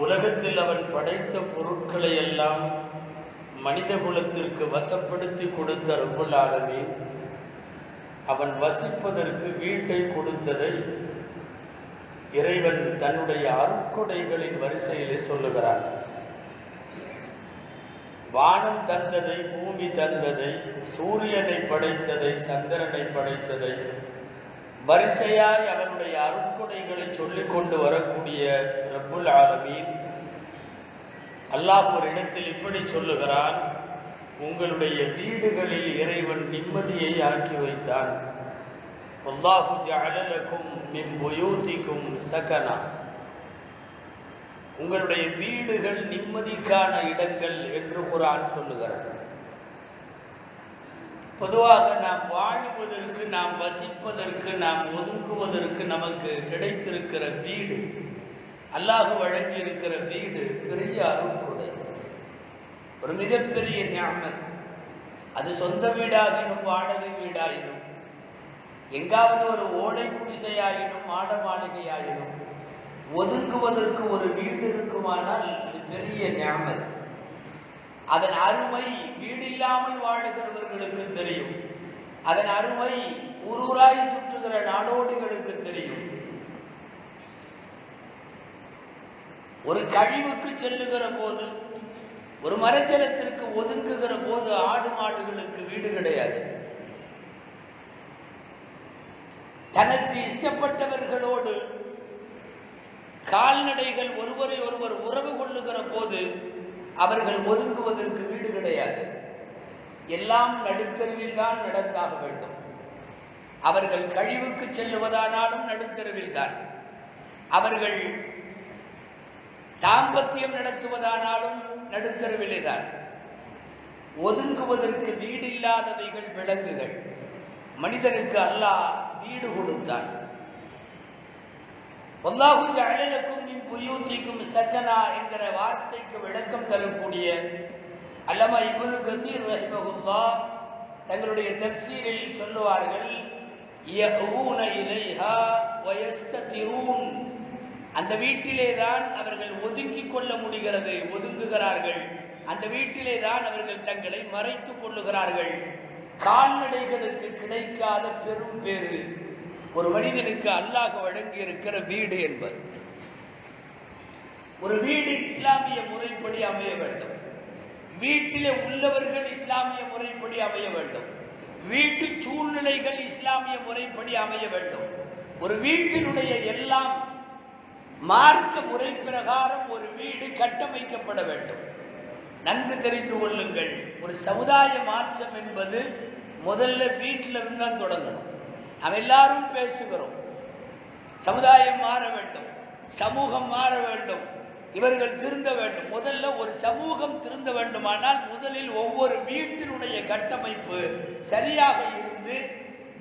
உலகத்தில் அவன் படைத்த பொருட்களை எல்லாம் மனித குலத்திற்கு வசப்படுத்தி கொடுத்த ரப்புல் அவன் வசிப்பதற்கு வீட்டை கொடுத்ததை இறைவன் தன்னுடைய அருட்கொடைகளின் வரிசையிலே சொல்லுகிறான் வானம் தந்ததை பூமி தந்ததை சூரியனை படைத்ததை சந்திரனை படைத்ததை வரிசையாய் அவனுடைய அருட்கொடைகளை சொல்லிக் கொண்டு வரக்கூடிய ரப்புல் ஆலமீன். அல்லாஹ் ஒரு இடத்தில் இப்படி சொல்லுகிறான் உங்களுடைய வீடுகளில் இறைவன் நிம்மதியை ஆக்கி வைத்தான். அல்லாஹு ஜஅலலக்கும் மின் புயூதிக்கும் சகனா. உங்களுடைய வீடுகள் நிம்மதிக்கான இடங்கள் என்று குரான் சொல்லுகிறது. பொதுவாக நாம் வாழுவதற்கு நாம் வசிப்பதற்கு நாம் ஒதுங்குவதற்கு நமக்கு கிடைத்திருக்கிற வீடு அல்லாஹ் வழங்கி இருக்கிற வீடு பெரிய அருள்கொடை ஒரு மிகப்பெரிய ஞாபகத் அது சொந்த வீடாகினும் வாடகை வீடாயினும் எங்காவது ஒரு ஓலை குடிசையாயினும் மாட மாளிகையாயினும் ஒதுங்குவதற்கு ஒரு வீடு இருக்குமானால் இது பெரிய ஞாபகம் அதன் அருமை வீடு இல்லாமல் வாழுகிறவர்களுக்கு தெரியும். அதன் அருமை ஊரூராய் சுற்றுகிற நாடோடிகளுக்கு தெரியும். ஒரு கழிவுக்கு செல்லுகிற போது ஒரு மரச்சலத்திற்கு ஒதுங்குகிற போது ஆடு மாடுகளுக்கு வீடு கிடையாது. தனக்கு இஷ்டப்பட்டவர்களோடு கால்நடைகள் ஒருவரை ஒருவர் உறவு கொள்ளுகிற போது அவர்கள் ஒதுங்குவதற்கு வீடு கிடையாது. எல்லாம் நடுத்தருவில் தான் நடந்தாக வேண்டும். அவர்கள் கழிவுக்கு செல்லுவதானாலும் நடுத்தருவில் தான். அவர்கள் தாம்பத்தியம் நடத்துவதானாலும் நடுத்தருவிலே தான் ஒதுங்குவதற்கு வீடில்லாதவைகள் விலங்குகள். மனிதனுக்கு அல்லாஹ் வீடு கொடுத்தான். ஒல்லாஹு ஜஅலலக்கும் நீ புயூத்திக்கும் சக்கனா என்கிற வார்த்தைக்கு விளக்கம் தரக்கூடிய அல்லமா இப்போது கதீர் ரஹிமகுல்லா தங்களுடைய தர்சீரில் சொல்லுவார்கள் இலைஹா இலைஹா வயஸ்ததிரூன் அந்த வீட்டிலே தான் அவர்கள் ஒதுங்கிக் கொள்ள முடிகிறது ஒதுங்குகிறார்கள். அந்த வீட்டிலே தான் அவர்கள் தங்களை மறைத்துக் கொள்ளுகிறார்கள். கால்நடைகளுக்கு கிடைக்காத பெரும் பேரு ஒரு மனிதனுக்கு அல்லாஹ் வழங்கி இருக்கிற வீடு என்பது. ஒரு வீடு இஸ்லாமிய முறைப்படி அமைய வேண்டும். வீட்டிலே உள்ளவர்கள் இஸ்லாமிய முறைப்படி அமைய வேண்டும். வீட்டு சூழ்நிலைகள் இஸ்லாமிய முறைப்படி அமைய வேண்டும். ஒரு வீட்டினுடைய எல்லாம் மார்க்க முறை பிரகாரம் ஒரு வீடு கட்டமைக்கப்பட வேண்டும். நன்கு தெரிந்து கொள்ளுங்கள். ஒரு சமுதாய மாற்றம் என்பது முதல்ல வீட்டில் இருந்தால் தான் தொடங்கணும். நாம் எல்லாரும் பேசுகிறோம். சமுதாயம் மாற வேண்டும். சமூகம் மாற வேண்டும். இவர்கள் திருந்த வேண்டும். முதல்ல ஒரு சமூகம் திருந்த வேண்டுமானால் முதலில் ஒவ்வொரு வீட்டினுடைய கட்டமைப்பு சரியாக இருந்து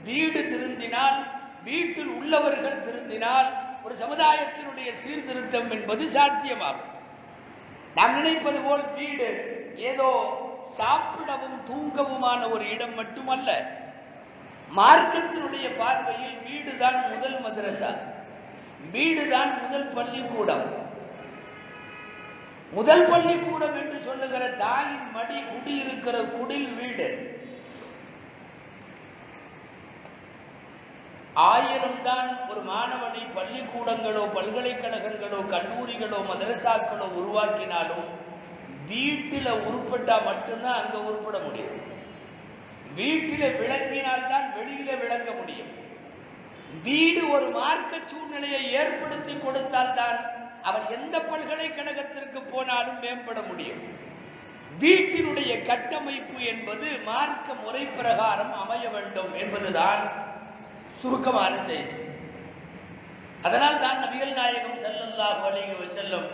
வீடு திருந்தினால் வீட்டில் உள்ளவர்கள் திருந்தினால் ஒரு சமுதாயத்தினுடைய சீர்திருத்தம் என்பது சாத்தியமாகும். நாம் நினைப்பது போல் வீடு ஏதோ சாப்பிடவும் தூங்கவுமான ஒரு இடம் மட்டுமல்ல மார்க்கத்தினுடைய பார்வையில் வீடுதான் முதல் மதரசா வீடுதான் முதல் பள்ளிக்கூடம். முதல் பள்ளிக்கூடம் என்று சொல்லுகிற தாயின் மடி குடியிருக்கிற குடில் வீடு. ஆயிரம் தான் ஒரு மாணவனை பள்ளிக்கூடங்களோ பல்கலைக்கழகங்களோ கல்லூரிகளோ மதரசாக்களோ உருவாக்கினாலும் வீட்டில் உருப்பட்டா மட்டும்தான் அங்க உருப்பட முடியும். வீட்டில விளங்கினால்தான் வெளியில விளங்க முடியும். வீடு ஒரு மார்க்க சூழ்நிலையை ஏற்படுத்தி கொடுத்தால்தான் அவர் எந்த பல்கலைக்கழகத்திற்கு போனாலும் மேம்பட முடியும். வீட்டினுடைய கட்டமைப்பு என்பது மார்க்க முறை பிரகாரம் அமைய வேண்டும் என்பதுதான் சுருக்கமான செய்தி. அதனால் தான் நபிகள் நாயகம் செல்லல்லாஹு அலைஹி செல்லும்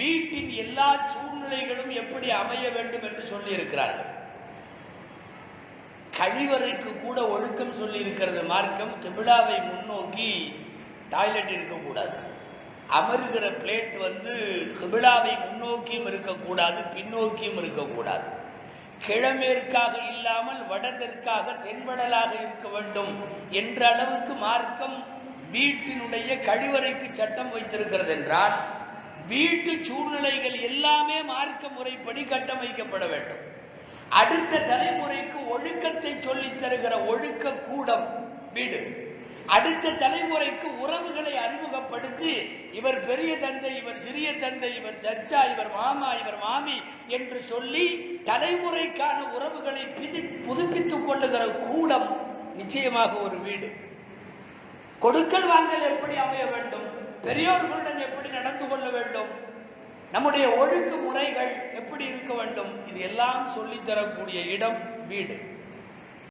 வீட்டின் எல்லா சூழ்நிலைகளும் எப்படி அமைய வேண்டும் என்று சொல்லி இருக்கிறார்கள் கழிவறைக்கு கூட ஒழுக்கம் சொல்லி இருக்கிறது மார்க்கம் கிபிலாவை முன்னோக்கி டாய்லெட் இருக்கக்கூடாது. அமருகிற பிளேட் வந்து கிபிலாவை முன்னோக்கியும் இருக்கக்கூடாது பின்னோக்கியும் இருக்கக்கூடாது. கிழமேற்காக இல்லாமல் வடதற்காக தென்வடலாக இருக்க வேண்டும் என்ற அளவுக்கு மார்க்கம் வீட்டினுடைய கழிவறைக்கு சட்டம் வைத்திருக்கிறது என்றால் வீட்டு சூழ்நிலைகள் எல்லாமே மார்க்க முறைப்படி கட்டமைக்கப்பட வேண்டும். அடுத்த தலைமுறைக்கு ஒழுக்கத்தை சொல்லித் தருகிற ஒழுக்க கூடம் வீடு. அடுத்த தலைமுறைக்கு உறவுகளை அறிமுகப்படுத்தி இவர் பெரிய தந்தை இவர் சிறிய தந்தை இவர் சச்சா இவர் மாமா இவர் மாமி என்று சொல்லி தலைமுறைக்கான உறவுகளை புதுப்பித்துக் கொள்ளுகிற கூடம் நிச்சயமாக ஒரு வீடு. கொடுக்கல் வாங்கல் எப்படி அமைய வேண்டும்? பெரியோர்களுடன் எப்படி நடந்து கொள்ள வேண்டும்? நம்முடைய ஒழுங்கு முறைகள் எப்படி இருக்க வேண்டும்? இது எல்லாம் சொல்லித் தரக்கூடிய இடம் வீடு.